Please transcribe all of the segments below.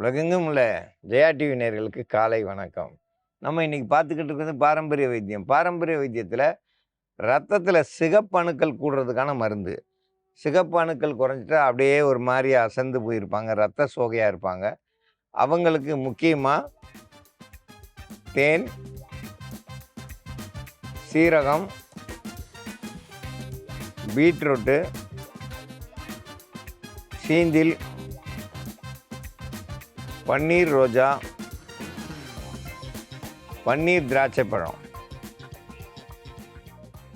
உலகெங்கும் உள்ள ஜெயா டிவி நேர்களுக்கு காலை வணக்கம். நம்ம இன்றைக்கி பார்த்துக்கிட்டு இருக்கிறது பாரம்பரிய வைத்தியம். பாரம்பரிய வைத்தியத்தில் ரத்தத்தில் சிகப்பணுக்கள் கூடுறதுக்கான மருந்து. சிகப்பு அணுக்கள் குறைஞ்சிட்டா அப்படியே ஒரு மாதிரி அசந்து போயிருப்பாங்க ரத்த சோகையாக இருப்பாங்க. அவங்களுக்கு முக்கியமாக தேன் சீரகம் பீட்ரூட்டு சீந்தில் பன்னீர் ரோஜா பன்னீர் திராட்சை பழம்.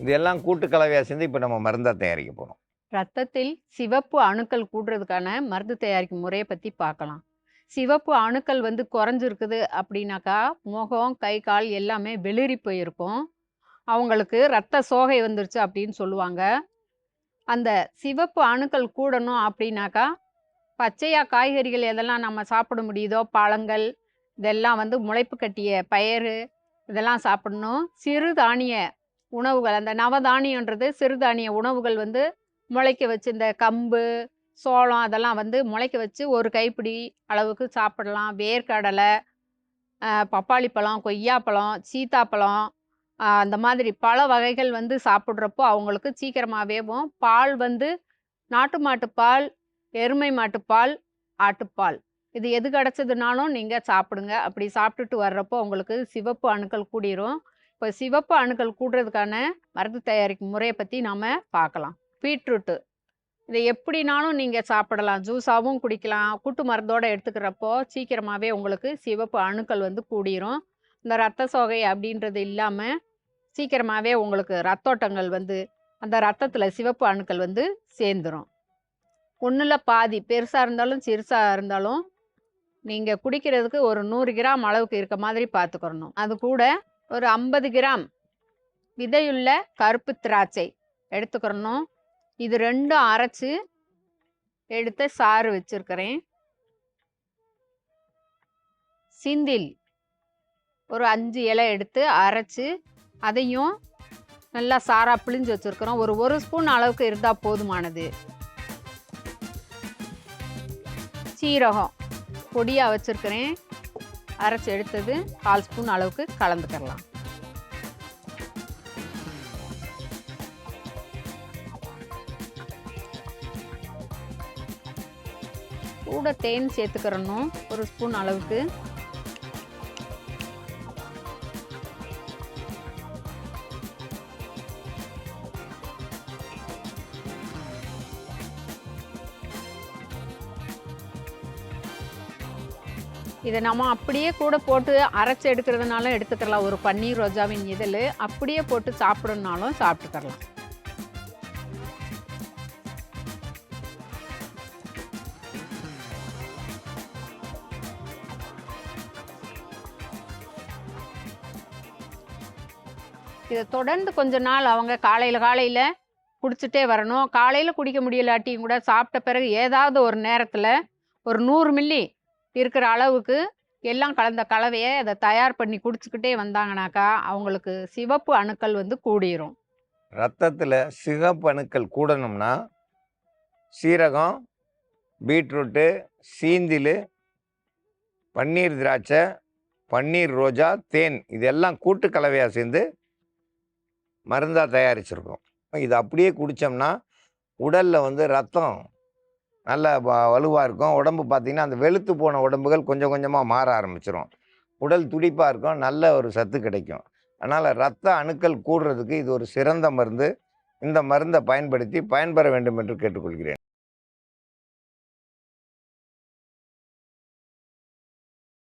இதெல்லாம் கூட்டு கலவையாக சேர்ந்து இப்போ நம்ம மருந்தாக தயாரிக்க போகிறோம் ரத்தத்தில் சிவப்பு அணுக்கள் கூடுறதுக்கான மருந்து தயாரிக்கும் முறையை பற்றி பார்க்கலாம். சிவப்பு அணுக்கள் வந்து குறைஞ்சிருக்குது அப்படின்னாக்கா முகம் கை கால் எல்லாமே வெளிரி போயிருக்கும். அவங்களுக்கு ரத்த சோகை வந்துருச்சு அப்படின்னு சொல்லுவாங்க. அந்த சிவப்பு அணுக்கள் கூடணும் அப்படின்னாக்கா பச்சையாக காய்கறிகள் எதெல்லாம் நம்ம சாப்பிட முடியுதோ பழங்கள் இதெல்லாம் வந்து முளைப்பு கட்டிய பயிறு இதெல்லாம் சாப்பிடணும். சிறுதானிய உணவுகள் அந்த நவதானியன்றது சிறுதானிய உணவுகள் வந்து முளைக்க வச்சு இந்த கம்பு சோளம் அதெல்லாம் வந்து முளைக்க வச்சு ஒரு கைப்பிடி அளவுக்கு சாப்பிடலாம். வேர்க்கடலை பப்பாளி பழம் கொய்யாப்பழம் சீத்தாப்பழம் அந்த மாதிரி பல வகைகள் வந்து சாப்பிட்றப்போ அவங்களுக்கு சீக்கிரமாகவேவும் பால் வந்து நாட்டு மாட்டு பால் எருமை மாட்டுப்பால் ஆட்டுப்பால் இது எது கிடச்சதுனாலும் நீங்கள் சாப்பிடுங்க. அப்படி சாப்பிட்டுட்டு வர்றப்போ உங்களுக்கு சிவப்பு அணுக்கள் கூடிரும். இப்போ சிவப்பு அணுக்கள் கூடுறதுக்கான மருந்து தயாரிக்கும் முறையை பற்றி நாம் பார்க்கலாம். பீட்ரூட்டு. இதை எப்படினாலும் நீங்கள் சாப்பிடலாம். ஜூஸாகவும் குடிக்கலாம். கூட்டு மருந்தோடு எடுத்துக்கிறப்போ சீக்கிரமாகவே உங்களுக்கு சிவப்பு அணுக்கள் வந்து கூடிரும். இந்த ரத்த சோகை அப்படின்றது இல்லாமல் சீக்கிரமாகவே உங்களுக்கு ரத்தோட்டங்கள் வந்து அந்த ரத்தத்தில் சிவப்பு அணுக்கள் வந்து சேர்ந்துரும். ஒன்றில் பாதி பெருசாக இருந்தாலும் சிறுசாக இருந்தாலும் நீங்கள் குடிக்கிறதுக்கு ஒரு நூறு கிராம் அளவுக்கு இருக்க மாதிரி பார்த்துக்கிறணும் அது கூட ஒரு ஐம்பது கிராம் விதையுள்ள கருப்பு திராட்சை எடுத்துக்கிறணும். இது ரெண்டும் அரைச்சி எடுத்து சாறு வச்சுருக்கிறேன். சிந்தில் ஒரு அஞ்சு இலை எடுத்து அரைச்சு அதையும் நல்லா சாராக பிழிஞ்சு வச்சுருக்குறோம். ஒரு ஒரு ஸ்பூன் அளவுக்கு இருந்தால் போதுமானது. சீரகம் பொடியாக வச்சுருக்கிறேன். அரைச்சி எடுத்தது கால் ஸ்பூன் அளவுக்கு கலந்துக்கிறலாம் கூட தேன் சேர்த்துக்கிறணும். ஒரு ஸ்பூன் அளவுக்கு. இதை நம்ம அப்படியே கூட போட்டு அரைச்சி எடுக்கிறதுனாலும் எடுத்துக்கலாம். ஒரு பன்னீர் ரோஜாவின் இதழ் அப்படியே போட்டு சாப்பிடணுனாலும் சாப்பிட்டுக்கலாம். இதை தொடர்ந்து கொஞ்ச நாள் அவங்க காலையில் காலையில் குடிச்சிட்டே வரணும். காலையில் குடிக்க முடியலாட்டியும் கூட சாப்பிட்ட பிறகு ஏதாவது ஒரு நேரத்தில் ஒரு நூறு மில்லி இருக்கிற அளவுக்கு எல்லாம் கலந்த கலவையை அதை தயார் பண்ணி குடிச்சுக்கிட்டே வந்தாங்கனாக்கா அவங்களுக்கு சிவப்பு அணுக்கள் வந்து கூடிரும். ரத்தத்தில் சிகப்பு அணுக்கள் கூடணும்னா சீரகம் பீட்ரூட்டு சீந்தில் பன்னீர் திராட்சை பன்னீர் ரோஜா தேன் இதெல்லாம் கூட்டு கலவையாக சேர்ந்து மருந்தாக தயாரிச்சிருக்கோம். இது அப்படியே குடித்தோம்னா உடலில் வந்து ரத்தம் நல்ல வலுவாக இருக்கும். உடம்பு பார்த்திங்கன்னா அந்த வெளுத்து போன உடம்புகள் கொஞ்சம் கொஞ்சமாக மாற ஆரம்பிச்சிரும். உடல் துடிப்பாக இருக்கும். நல்ல ஒரு சத்து கிடைக்கும். அதனால் ரத்த அணுக்கள் கூடுறதுக்கு இது ஒரு சிறந்த மருந்து. இந்த மருந்தை பயன்படுத்தி பயன்பெற வேண்டும் என்று கேட்டுக்கொள்கிறேன்.